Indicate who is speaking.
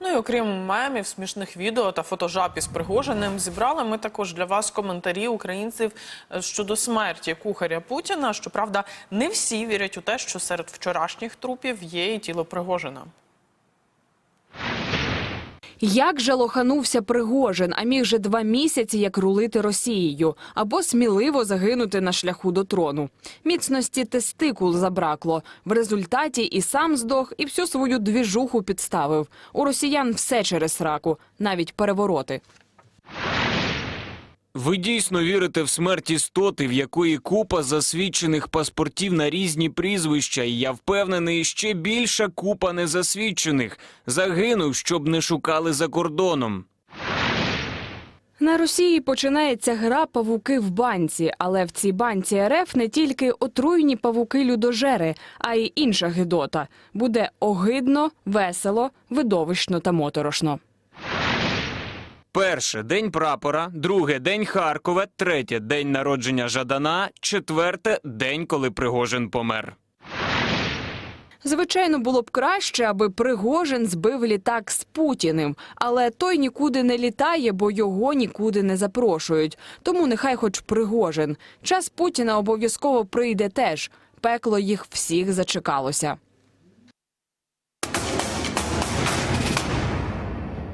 Speaker 1: Ну і окрім мемів, смішних відео та фотожап із Пригожиним, зібрали ми також для вас коментарі українців е, щодо смерті кухаря Путіна. Щоправда, не всі вірять у те, що серед вчорашніх трупів є і тіло Пригожина.
Speaker 2: Як же лоханувся Пригожин, а міг же два місяці як рулити Росією, або сміливо загинути на шляху до трону. Міцності тестикул забракло. В результаті і сам здох, і всю свою двіжуху підставив. У росіян все через раку, навіть перевороти.
Speaker 3: Ви дійсно вірите в смерть істоти, в якої купа засвідчених паспортів на різні прізвища, і я впевнений, ще більша купа незасвідчених. Загинув, щоб не шукали за кордоном.
Speaker 2: На Росії починається гра павуки в банці, але в цій банці РФ не тільки отруйні павуки-людожери, а й інша гидота. Буде огидно, весело, видовищно та моторошно.
Speaker 3: Перше день прапора, друге день Харкова, третє день народження Жадана, четверте день, коли Пригожин помер.
Speaker 2: Звичайно, було б краще, аби Пригожин збив літак з Путіним, але той нікуди не літає, бо його нікуди не запрошують. Тому нехай хоч Пригожин. Час Путіна обов'язково прийде теж. Пекло їх всіх зачекалося.